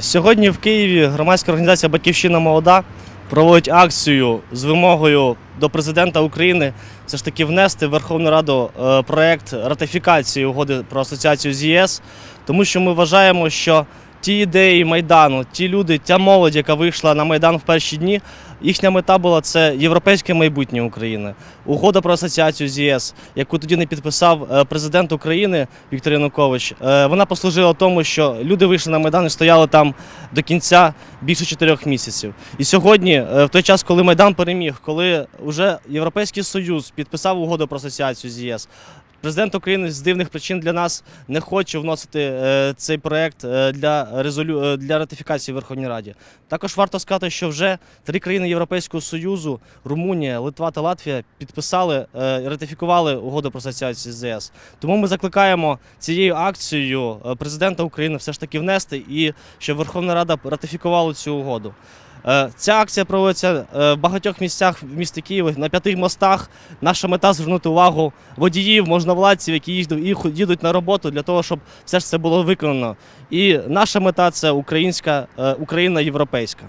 Сьогодні в Києві громадська організація Батьківщина молода проводить акцію з вимогою до президента України все ж таки внести в Верховну Раду е, проєкт ратифікації угоди про асоціацію з ЄС, тому що ми вважаємо, що ті ідеї Майдану, ті люди, та молодь, яка вийшла на Майдан в перші дні, їхня мета була це європейське майбутнє України. Угода про асоціацію з ЄС, яку тоді не підписав е, президент України Віктор Янукович, е, вона послужила тому, що люди вийшли на Майдан і стояли там до кінця більше чотирьох місяців. І сьогодні, е, в той час, коли Майдан переміг, коли вже Європейський Союз підписав угоду про асоціацію з ЄС. Президент України з дивних причин для нас не хоче вносити е, цей проект е, для резолю... е, для ратифікації в Верховній Раді. Також варто сказати, що вже три країни Європейського Союзу Румунія, Литва та Латвія підписали і ратифікували угоду про асоціацію з ЄС. Тому ми закликаємо цією акцією президента України все ж таки внести і щоб Верховна Рада ратифікувала цю угоду. Е, Ця акція проводиться е, в багатьох місцях в місті Києва, на п'яти мостах. Наша мета звернути увагу водіїв, можновладців, які їдуть на роботу для того, щоб все ж це було виконано. І наша мета це українська е, Україна європейська.